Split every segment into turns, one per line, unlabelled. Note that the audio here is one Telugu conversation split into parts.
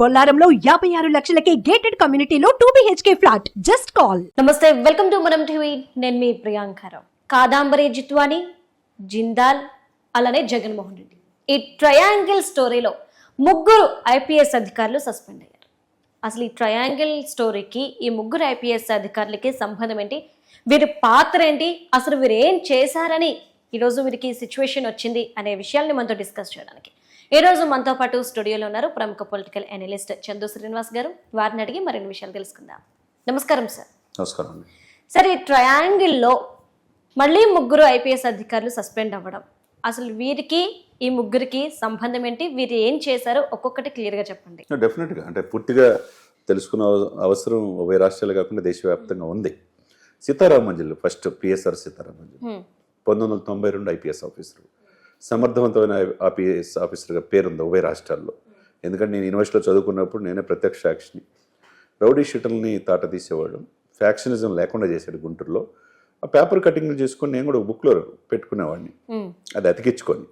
బొల్లారంలో యాభై ఆరు లక్షలకే గేటెడ్ కమ్యూనిటీలో two BHK flat just call
namaste welcome to మనం టీవీ నేను మీ ప్రియాంకరావు కాదాంబరి జిత్వాని జిందాల్ అలానే జగన్మోహన్ రెడ్డి. ఈ ట్రయాంగిల్ స్టోరీలో ముగ్గురు ఐపీఎస్ అధికారులు సస్పెండ్ అయ్యారు. అసలు ఈ ట్రయాంగిల్ స్టోరీకి ఈ ముగ్గురు ఐపీఎస్ అధికారులకి సంబంధం ఏంటి? వీరి పాత్ర ఏంటి? అసలు వీరు ఏం చేశారని ఈరోజు వీరికి సిచ్యువేషన్ వచ్చింది అనే విషయాల్ని మనతో డిస్కస్ చేయడానికి. ఈ రోజు మనతో పాటు స్టూడియోలో ఉన్నారు ప్రముఖ పొలిటికల్ అనలిస్ట్ చందు శ్రీనివాస్ గారు. వారిని అడిగి మరిన్ని విషయాలు తెలుసుకుందాం. నమస్కారం సార్.
నమస్కారం
సరే ఈ ట్రయాంగిల్లో మళ్ళీ ముగ్గురు ఐపీఎస్ అధికారులు సస్పెండ్ అవ్వడం అసలు వీరికి ఈ ముగ్గురికి సంబంధం ఏంటి? వీరు ఏం చేశారో ఒక్కొక్కటి క్లియర్గా చెప్పండి.
డెఫినెట్గా అంటే పూర్తిగా తెలుసుకున్న అవ- అవసరం ఉభయ రాష్ట్రాలు కాకుండా దేశవ్యాప్తంగా ఉంది. సీతారామంజులు ఫస్ట్ పిఎస్ఆర్ సీతారామంజులు
హ్మ్.
పంతొమ్మిది వందల తొంభై రెండు ఐపీఎస్ ఆఫీసర్. సమర్థవంతమైన ఐపీఎస్ ఆఫీసర్గా పేరుంది ఉభయ రాష్ట్రాల్లో. ఎందుకంటే నేను యూనివర్సిటీలో చదువుకున్నప్పుడు నేనే ప్రత్యక్ష సాక్షిని. రౌడీ షీటల్ని తాట తీసేవాడు ఫ్యాక్షనిజం లేకుండా చేశాడు గుంటూరులో. ఆ పేపర్ కటింగ్లు చేసుకొని నేను కూడా ఒక బుక్లో పెట్టుకునేవాడిని. అది అతికించుకొని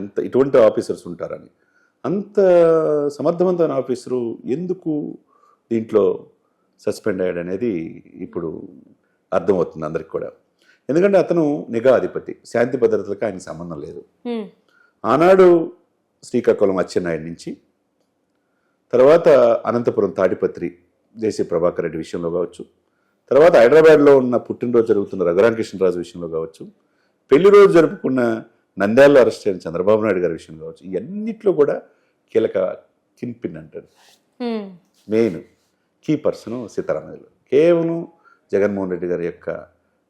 ఇంత ఇటువంటి ఆఫీసర్స్ ఉంటారని. అంత సమర్థవంతమైన ఆఫీసరు ఎందుకు దీంట్లో సస్పెండ్ అయ్యాడు అనేది ఇప్పుడు అర్థమవుతుంది అందరికి కూడా. ఎందుకంటే అతను నిఘా అధిపతి శాంతి భద్రతలకు ఆయనకి సంబంధం లేదు. ఆనాడు శ్రీకాకుళం అచ్చెన్నాయుడు నుంచి తర్వాత అనంతపురం తాడిపత్రి దేశీ ప్రభాకర్ రెడ్డి విషయంలో కావచ్చు తర్వాత హైదరాబాద్లో ఉన్న పుట్టినరోజు జరుగుతున్న రఘురామకృష్ణరాజు విషయంలో కావచ్చు పెళ్ళి రోజు జరుపుకున్న నంద్యాలలో అరెస్ట్ అయిన చంద్రబాబు నాయుడు గారి విషయంలో కావచ్చు ఇవన్నిట్లో కూడా కీలక కిన్ పిన్ అంటారు
హ్మ్.
మెయిన్ కీ పర్సన్ సీతారామయ్యలు కేవలం జగన్మోహన్ రెడ్డి గారి యొక్క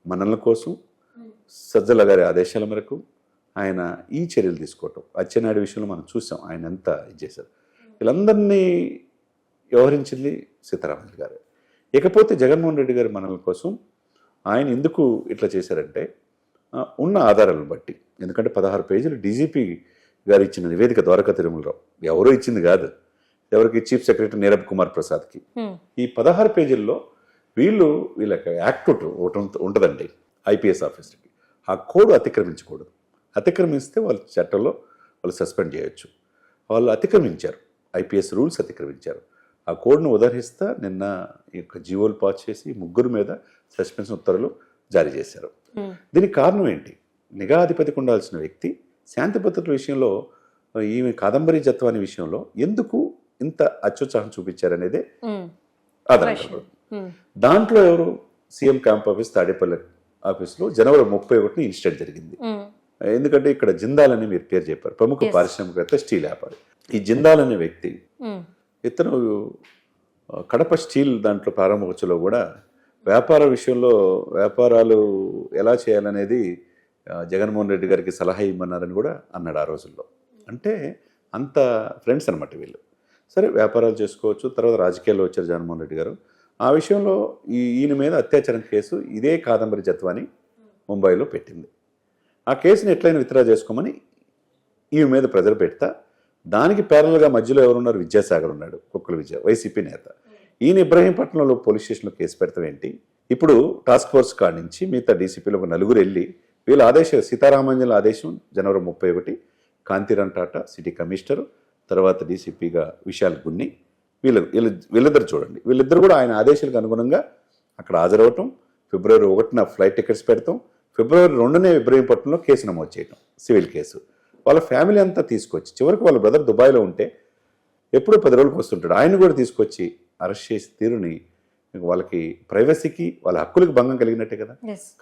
మనల కోసం సజ్జల గారి ఆదేశాల మేరకు ఆయన ఈ చర్యలు తీసుకోవటం. అచ్చెన్నాయుడు విషయంలో మనం చూసాం ఆయన ఎంత ఇది చేశారు. వీళ్ళందరినీ వ్యవహరించింది సీతారామయ్య గారు. ఇకపోతే జగన్మోహన్ రెడ్డి గారి మనల కోసం ఆయన ఎందుకు ఇట్లా చేశారంటే ఉన్న ఆధారాలను బట్టి. ఎందుకంటే పదహారు పేజీలు డీజీపీ గారు ఇచ్చిన నివేదిక ద్వారకా తిరుమలరావు. ఎవరో ఇచ్చింది కాదు. ఎవరికి? చీఫ్ సెక్రటరీ నీరబ్ కుమార్ ప్రసాద్కి. ఈ పదహారు పేజీల్లో వీళ్ళు వీళ్ళకి యాక్ట్ ఒకటి ఒకటి ఉంట- ఉంటుందండి ఐపీఎస్ ఆఫీసర్కి ఆ కోడ్ అతిక్రమించకూడదు. అతిక్రమిస్తే వాళ్ళ చట్టంలో వాళ్ళు సస్పెండ్ చేయొచ్చు. వాళ్ళు అతిక్రమించారు. IPS rules అతిక్రమించారు. ఆ కోడ్ను ఉదహరిస్తా నిన్న ఈ యొక్క జీవోలు పాస్ చేసి ముగ్గురు మీద సస్పెన్షన్ ఉత్తర్వులు జారీ చేశారు. దీనికి కారణం ఏంటి? నిఘా అధిపతికి ఉండాల్సిన వ్యక్తి శాంతి భద్రతల విషయంలో ఈమె కాదంబరి జత్వాని విషయంలో ఎందుకు ఇంత అత్యుత్సాహం చూపించారనేదే
హ్మ్. హ్మ్.
దాంట్లో ఎవరు సీఎం క్యాంప్ ఆఫీస్ తాడేపల్లి ఆఫీస్లో జనవరి ముప్పై ఒకటిని ఇన్సిడెంట్ జరిగింది
హ్మ్.
ఎందుకంటే ఇక్కడ జిందాల్ అని మీరు పేరు చెప్పారు ప్రముఖ. పారిశ్రామికవేత్త స్టీల్ వ్యాపారి ఈ జిందాల్ అనే వ్యక్తి
హ్మ్.
ఇతను కడప స్టీల్ దాంట్లో ప్రారంభోత్సవంలో కూడా వ్యాపార విషయంలో వ్యాపారాలు ఎలా చేయాలనేది జగన్మోహన్ రెడ్డి గారికి సలహా ఇమ్మన్నారని కూడా అన్నాడు ఆ రోజుల్లో అంటే అంత ఫ్రెండ్స్ అనమాట వీళ్ళు సరే వ్యాపారాలు చేసుకోవచ్చు తర్వాత రాజకీయాల్లో వచ్చారు జగన్మోహన్ రెడ్డి గారు ఆ విషయంలో ఈ ఈయన మీద అత్యాచారం కేసు ఇదే కాదంబరి జత్వాని ముంబైలో పెట్టింది. ఆ కేసుని ఎట్లయినా విత్డ్రా చేసుకోమని ఈమె మీద ప్రెజర్ పెడతా దానికి ప్యారల్గా మధ్యలో ఎవరున్నారు? విద్యాసాగర్ ఉన్నాడు కుక్కల విజయ వైసీపీ నేత. ఈయన ఇబ్రహీంపట్నంలో పోలీస్ స్టేషన్లో కేసు పెడతాం ఏంటి? ఇప్పుడు టాస్క్ ఫోర్స్ కాడ నుంచి మిగతా డీసీపీలో ఒక నలుగురు వెళ్ళి వీళ్ళ ఆదేశం సీతారామంజల ఆదేశం జనవరి ముప్పై ఒకటి కాంతిరాన్ టాటా సిటీ కమిషనర్ తర్వాత డీసీపీగా విశాల్ గున్ని వీళ్ళు వీళ్ళు వీళ్ళిద్దరు చూడండి. వీళ్ళిద్దరు కూడా ఆయన ఆదేశాలకు అనుగుణంగా అక్కడ హాజరవటం ఫిబ్రవరి ఒకటిన ఫ్లైట్ టికెట్స్ పెడతాం ఫిబ్రవరి రెండునే ఇబ్రహీంపట్నంలో కేసు నమోదు చేయటం సివిల్ కేసు. వాళ్ళ ఫ్యామిలీ అంతా తీసుకొచ్చి చివరికి వాళ్ళ బ్రదర్ దుబాయ్లో ఉంటే ఎప్పుడో పది రోజులకు వస్తుంటాడు. ఆయన కూడా తీసుకొచ్చి అరెస్ట్ చేసి తీరుని వాళ్ళకి ప్రైవసీకి వాళ్ళ హక్కులకు భంగం కలిగినట్టే కదా.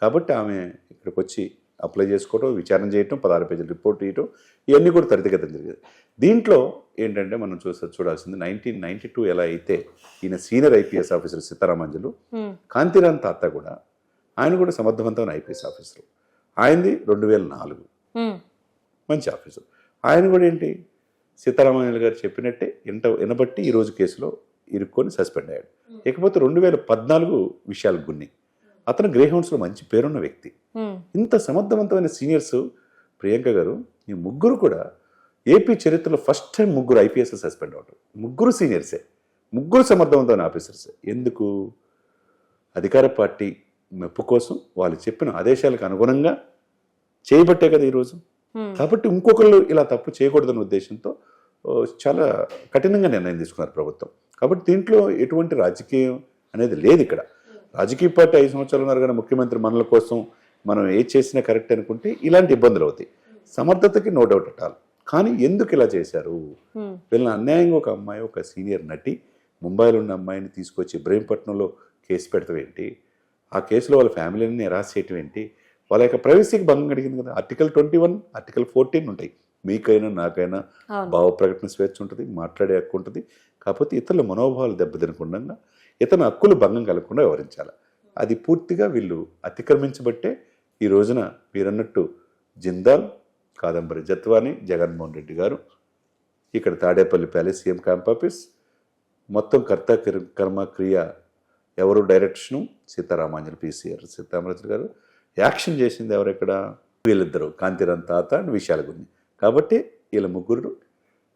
కాబట్టి ఆమె ఇక్కడికి వచ్చి అప్లై చేసుకోవడం విచారణ చేయటం పదహారు పేజీల రిపోర్ట్ ఇవ్వటం ఇవన్నీ కూడా త్వరితగతం జరిగేది. దీంట్లో ఏంటంటే మనం చూసా చూడాల్సింది నైన్టీన్ నైన్టీ టూ ఎలా అయితే ఈయన senior IPS officer Seetharamanjalu. Kanthirana Tata కూడా ఆయన కూడా సమర్థవంతమైన ఐపీఎస్ ఆఫీసర్. ఆయనది రెండు వేల నాలుగు. మంచి ఆఫీసర్. ఆయన కూడా ఏంటి? సీతారామయ్య గారు చెప్పినట్టే ఇంట వినబట్టి ఈరోజు కేసులో ఇరుక్కొని సస్పెండ్ అయ్యాడు. ఇకపోతే రెండు వేల పద్నాలుగు విషయాలు గున్ని. అతను గ్రే హౌన్స్లో మంచి పేరున్న వ్యక్తి. ఇంత సమర్థవంతమైన సీనియర్స్ ప్రియాంక గారు ఈ ముగ్గురు కూడా ఏపీ చరిత్రలో ఫస్ట్ టైం ముగ్గురు ఐపీఎస్ సస్పెండ్ అవటం ముగ్గురు సీనియర్సే ముగ్గురు సమర్థవంతమైన ఆఫీసర్సే ఎందుకు? అధికార పార్టీ మెప్పు కోసం వాళ్ళు చెప్పిన ఆదేశాలకు అనుగుణంగా చేయబట్టే కదా ఈరోజు. కాబట్టి ఇంకొకళ్ళు ఇలా తప్పు చేయకూడదనే ఉద్దేశంతో చాలా కఠినంగా నిర్ణయం తీసుకున్నారు ప్రభుత్వం. కాబట్టి దీంట్లో ఎటువంటి రాజకీయం అనేది లేదు ఇక్కడ. రాజకీయ పార్టీ ఐదు సంవత్సరాలు ఉన్నారు కానీ ముఖ్యమంత్రి మనల కోసం మనం ఏ చేసినా కరెక్ట్ అనుకుంటే ఇలాంటి ఇబ్బందులు అవుతాయి. సమర్థతకి నో డౌట్ అటాల్ కానీ ఎందుకు ఇలా చేశారు? వీళ్ళని అన్యాయంగా ఒక అమ్మాయి ఒక సీనియర్ నటి ముంబైలో ఉన్న అమ్మాయిని తీసుకొచ్చి ఇబ్రహీంపట్నంలో కేసు పెడతాం ఏంటి? ఆ కేసులో వాళ్ళ ఫ్యామిలీని నిరాశ చేయటం ఏంటి? వాళ్ళ యొక్క ప్రైవసీకి భంగం కలిగింది కదా. Article twenty one article fourteen ఉంటాయి. మీకైనా నాకైనా భావ ప్రకటన స్వేచ్ఛ ఉంటుంది మాట్లాడే హక్కు ఉంటుంది. కాకపోతే ఇతరుల మనోభావాలు దెబ్బతినకుండా ఇతని హక్కులు భంగం కలగకుండా వివరించాలి అది పూర్తిగా వీళ్ళు అతిక్రమించబట్టే ఈ రోజున మీరన్నట్టు జిందాల్ కాదంబరి జత్వాని జగన్మోహన్ రెడ్డి గారు ఇక్కడ Tadepalli palace CM camp office మొత్తం కర్త కర్- కర్మ క్రియ ఎవరు డైరెక్షను? సీతారామాంజలి పీసీఆర్ సీతారామరాజు గారు. యాక్షన్ చేసింది ఎవరు ఇక్కడ? వీళ్ళిద్దరు కాంతిరామ్ తాత అండ్ విశాల గురిని కాబట్టి వీళ్ళ ముగ్గురు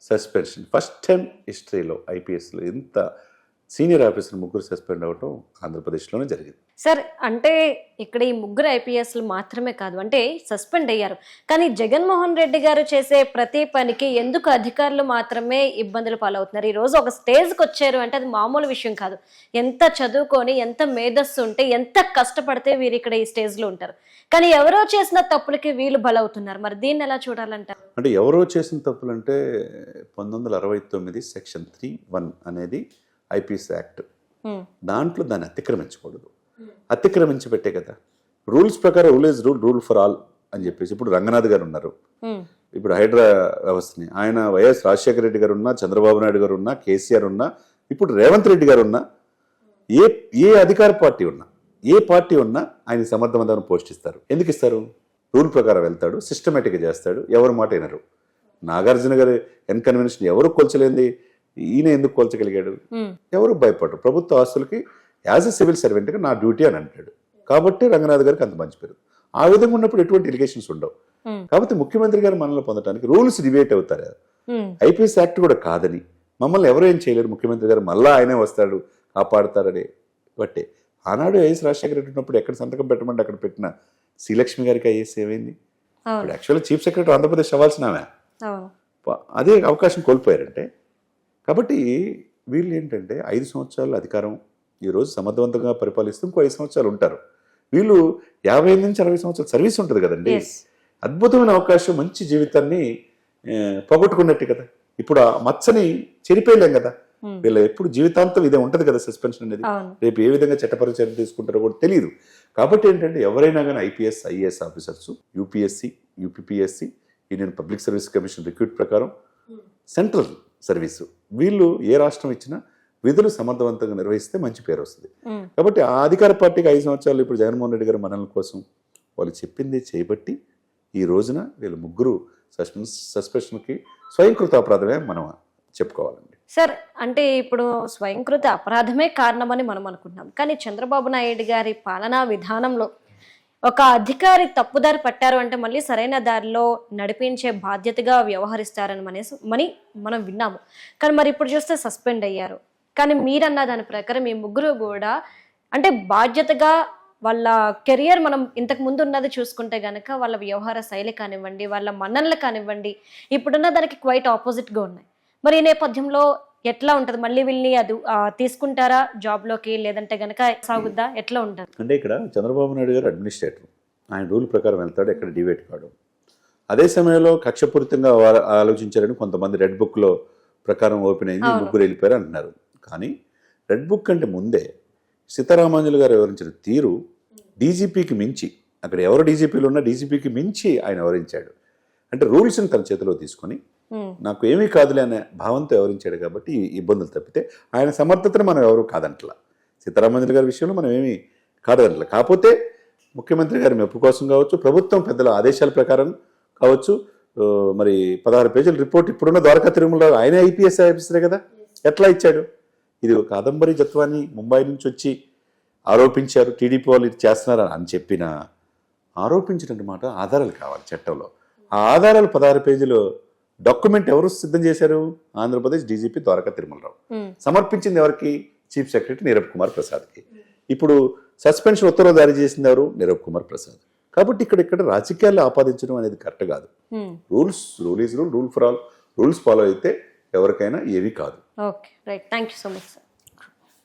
సస్పెన్షన్. ఫస్ట్ టైం హిస్టరీలో ఐపీఎస్లో ఇంత సీనియర్ ఆఫీసర్ ముగ్గురు సస్పెండ్ అవ్వటం ఆంధ్రప్రదేశ్లోనే జరిగింది.
సార్ అంటే ఇక్కడ ఈ ముగ్గురు ఐపీఎస్లు మాత్రమే కాదు అంటే సస్పెండ్ అయ్యారు. కానీ జగన్మోహన్ రెడ్డి గారు చేసే ప్రతి పనికి ఎందుకు అధికారులు మాత్రమే ఇబ్బందులు పాలవుతున్నారు? ఈ రోజు ఒక స్టేజ్కి వచ్చారు అంటే అది మామూలు విషయం కాదు. ఎంత చదువుకొని ఎంత మేధస్సు ఉంటే ఎంత కష్టపడితే వీరు ఇక్కడ ఈ స్టేజ్లో ఉంటారు. కానీ ఎవరో చేసిన తప్పులకి వీళ్ళు బలవుతున్నారు. మరి దీన్ని ఎలా చూడాలంటారు?
అంటే ఎవరో చేసిన తప్పులంటే పంతొమ్మిది వందల అరవై తొమ్మిది సెక్షన్ త్రీ వన్ అనేది ఐపీఎస్ యాక్ట్. దాంట్లో దాన్ని అతిక్రమించకూడదు. అతిక్రమించి పెట్టే కదా. రూల్స్ ప్రకారం rule is rule rule for all అని చెప్పేసి ఇప్పుడు రంగనాథ్ గారు ఉన్నారు. ఇప్పుడు హైడ్రా వ్యవస్థని ఆయన వైఎస్ రాజశేఖర రెడ్డి గారు ఉన్నా చంద్రబాబు నాయుడు గారు ఉన్నా కేసీఆర్ ఉన్నా ఇప్పుడు రేవంత్ రెడ్డి గారు ఉన్నా ఏ ఏ అధికార పార్టీ ఉన్నా ఏ పార్టీ ఉన్నా ఆయన సమర్థవంతమైన పోస్ట్ ఇస్తారు. ఎందుకు ఇస్తారు? రూల్ ప్రకారం వెళ్తాడు సిస్టమేటిక్గా చేస్తాడు ఎవరి మాట వినరు. నాగార్జున గారి ఎన్కన్వెన్షన్ ఎవరు కొల్చలేంది? ఈయన ఎందుకు కొల్చగలిగాడు? ఎవరు భయపడరు. ప్రభుత్వ ఆస్తులకి యాజ్ ఎ సివిల్ సర్వెంట్గా నా డ్యూటీ అని అంటాడు. కాబట్టి రంగనాథ్ గారికి అంత మంచి పేరు. ఆ విధంగా ఉన్నప్పుడు ఎటువంటి ఇరిగేషన్స్ ఉండవు. కాబట్టి ముఖ్యమంత్రి గారు మనల్ని పొందడానికి రూల్స్ డిబేట్ అవుతారు. ఐపీఎస్ యాక్ట్ కూడా కాదని మమ్మల్ని ఎవరు ఏం చేయలేరు. ముఖ్యమంత్రి గారు మళ్ళా ఆయనే వస్తాడు కాపాడతారని బట్టే. ఆనాడు వైఎస్ రాజశేఖర రెడ్డి ఉన్నప్పుడు ఎక్కడ సంతకం పెట్టమంటే అక్కడ పెట్టిన శ్రీలక్ష్మి గారికి ఐఏఎస్ ఏమైంది? ఇప్పుడు యాక్చువల్గా చీఫ్ సెక్రటరీ ఆంధ్రప్రదేశ్ అవ్వాల్సిన ఆమె. అదే అవకాశం కోల్పోయారంటే కాబట్టి వీళ్ళు ఏంటంటే ఐదు సంవత్సరాల అధికారం ఈరోజు సమర్థవంతంగా పరిపాలిస్తూ ఇంకో ఐదు సంవత్సరాలు ఉంటారు. వీళ్ళు యాభై నుంచి అరవై సంవత్సరాల సర్వీస్ ఉంటుంది కదండి. అద్భుతమైన అవకాశం మంచి జీవితాన్ని పోగొట్టుకున్నట్టు కదా. ఇప్పుడు ఆ మచ్చని చెరిపేయలేం కదా.
ఉమ్,
వీళ్ళ ఎప్పుడు జీవితాంతం ఇదే ఉంటది కదా సస్పెన్షన్ అనేది. రేపు ఏ విధంగా చట్టపర చర్య తీసుకుంటారో కూడా తెలియదు కాబట్టి ఏంటంటే ఎవరైనా కానీ IPS IAS officers UPSC UPPSC Indian public service commission recruit ప్రకారం సెంట్రల్ సర్వీసు. వీళ్ళు ఏ రాష్ట్రం ఇచ్చినా విధులు సమర్థవంతంగా నిర్వహిస్తే మంచి పేరు వస్తుంది. కాబట్టి ఆ అధికార పార్టీకి ఐదు సంవత్సరాలు ఇప్పుడు జగన్మోహన్ రెడ్డి గారి మనల కోసం వాళ్ళు చెప్పింది చేయబట్టి ఈ రోజున వీళ్ళు ముగ్గురు సస్పెన్స్ సస్పెన్షన్కి స్వయంకృత అపరాధమే మనం చెప్పుకోవాలండి.
సార్ అంటే ఇప్పుడు స్వయంకృత అపరాధమే కారణమని మనం అనుకుంటున్నాం. కానీ చంద్రబాబు నాయుడు గారి పాలనా విధానంలో ఒక అధికారి తప్పుదారి పట్టారు అంటే మళ్ళీ సరైన దారిలో నడిపించే బాధ్యతగా వ్యవహరిస్తారని మనసు మని మనం విన్నాము. కానీ మరి ఇప్పుడు చూస్తే సస్పెండ్ అయ్యారు. కానీ మీరన్న దాని ప్రకారం ఈ ముగ్గురు కూడా అంటే బాధ్యతగా వాళ్ళ కెరియర్ మనం ఇంతకు ముందు ఉన్నది చూసుకుంటే గనక వాళ్ళ వ్యవహార శైలి కానివ్వండి వాళ్ళ మన్ననలు కానివ్వండి ఇప్పుడున్న దానికి క్వైట్ ఆపోజిట్గా ఉన్నాయి. మరి ఈ నేపథ్యంలో ఎట్లా ఉంటుంది? మళ్ళీ వీళ్ళని అది తీసుకుంటారా జాబ్లోకి లేదంటే గనక సాగుద్దా? ఎట్లా ఉంటుంది?
అంటే ఇక్కడ చంద్రబాబు నాయుడు గారు అడ్మినిస్ట్రేటర్ ఆయన రూల్ ప్రకారం వెళ్తాడు ఎక్కడ డివేట్ కాడు. అదే సమయంలో కక్షపూరితంగా ఆలోచించారని కొంతమంది రెడ్ బుక్లో ప్రకారం ఓపెన్ అయింది. ముగ్గురు వెళ్ళిపోయారు అంటున్నారు. కానీ రెడ్ బుక్ కంటే ముందే సీతారామాంజలి గారు వివరించిన తీరు డీజీపీకి మించి అక్కడ ఎవరు డీజీపీలు ఉన్నా డీజీపీకి మించి ఆయన వివరించాడు అంటే రూల్స్ని తన చేతిలో తీసుకొని
Hmm.
నాకు ఏమీ కాదులే అనే భావంతో వివరించాడు కాబట్టి ఇబ్బందులు తప్పితే ఆయన సమర్థతను మనం ఎవరు కాదంటలా. సీతారామచంద్ర గారి విషయంలో మనం ఏమీ కాదంటలా. కాకపోతే ముఖ్యమంత్రి గారి మెప్పు కోసం కావచ్చు ప్రభుత్వం పెద్దల ఆదేశాల ప్రకారం కావచ్చు మరి పదహారు పేజీల రిపోర్ట్ ఇప్పుడున్న ద్వారకా తిరుమల ఆయన ఐపీఎస్ ఆఫీసరే కదా? ఎట్లా ఇచ్చాడు? ఇది ఒక కాదంబరి జత్వాన్ని ముంబై నుంచి వచ్చి ఆరోపించారు టీడీపీ వాళ్ళు ఇది చేస్తున్నారు అని చెప్పిన ఆరోపించినట్టు మాట ఆధారాలు కావాలి చట్టంలో. ఆ ఆధారాలు పదహారు పేజీలు డాక్యుమెంట్ ఎవరు సిద్ధం చేశారు? ఆంధ్రప్రదేశ్ డీజీపీ ద్వారకా తిరుమలరావు.
ఉమ్,
సమర్పించింది ఎవరికి? చీఫ్ సెక్రటరీ నీరబ్ కుమార్ ప్రసాద్కి. ఇప్పుడు సస్పెన్షన్ ఉత్తర్వులు జారీ చేసింది ఎవరు? నీరబ్ కుమార్ ప్రసాద్. కాబట్టి ఇక్కడ ఇక్కడ రాజకీయాలు ఆపాదించడం అనేది కరెక్ట్ కాదు.
ఉమ్,
rules rule is rule rule for all. Rules follow అయితే ఎవరికైనా ఏవి కాదు.
Okay right thank you so much sir